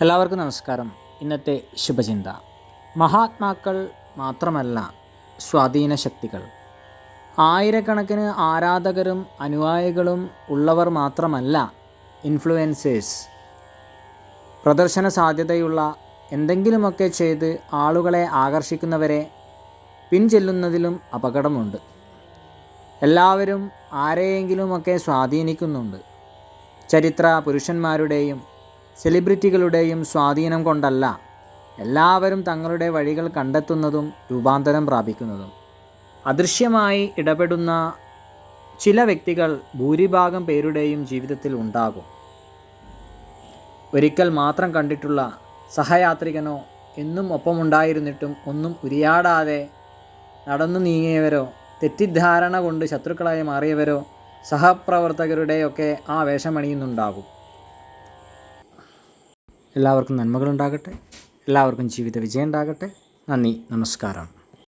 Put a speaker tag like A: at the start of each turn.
A: എല്ലാവർക്കും നമസ്കാരം. ഇന്നത്തെ ശുഭചിന്ത. മഹാത്മാക്കൾ മാത്രമല്ല സ്വാധീന ശക്തികൾ. ആയിരക്കണക്കിന് ആരാധകരും അനുയായികളും ഉള്ളവർ മാത്രമല്ല ഇൻഫ്ലുവൻസേഴ്സ് പ്രദർശന സാധ്യതയുള്ള എന്തെങ്കിലുമൊക്കെ ചെയ്ത് ആളുകളെ ആകർഷിക്കുന്നവരെ പിൻചെല്ലുന്നതിലും അപകടമുണ്ട്. എല്ലാവരും ആരെയെങ്കിലുമൊക്കെ സ്വാധീനിക്കുന്നുണ്ട്. ചരിത്ര പുരുഷന്മാരുടെയും സെലിബ്രിറ്റികളുടെയും സ്വാധീനം കൊണ്ടല്ല എല്ലാവരും തങ്ങളുടെ വഴികൾ കണ്ടെത്തുന്നതും രൂപാന്തരം പ്രാപിക്കുന്നതും. അദൃശ്യമായി ഇടപെടുന്ന ചില വ്യക്തികൾ ഭൂരിഭാഗം പേരുടെയും ജീവിതത്തിൽ ഉണ്ടാകും. ഒരിക്കൽ മാത്രം കണ്ടിട്ടുള്ള സഹയാത്രികനോ എന്നും ഒപ്പമുണ്ടായിരുന്നിട്ടും ഒന്നും ഉരിയാടാതെ നടന്നു നീങ്ങിയവരോ തെറ്റിദ്ധാരണ കൊണ്ട് ശത്രുക്കളായി മാറിയവരോ സഹപ്രവർത്തകരുടെയൊക്കെ ആ വേഷമണിയുന്നുണ്ടാകും. എല്ലാവർക്കും നന്മകളുണ്ടാകട്ടെ. എല്ലാവർക്കും ജീവിത വിജയം ഉണ്ടാകട്ടെ. നന്ദി. നമസ്കാരം.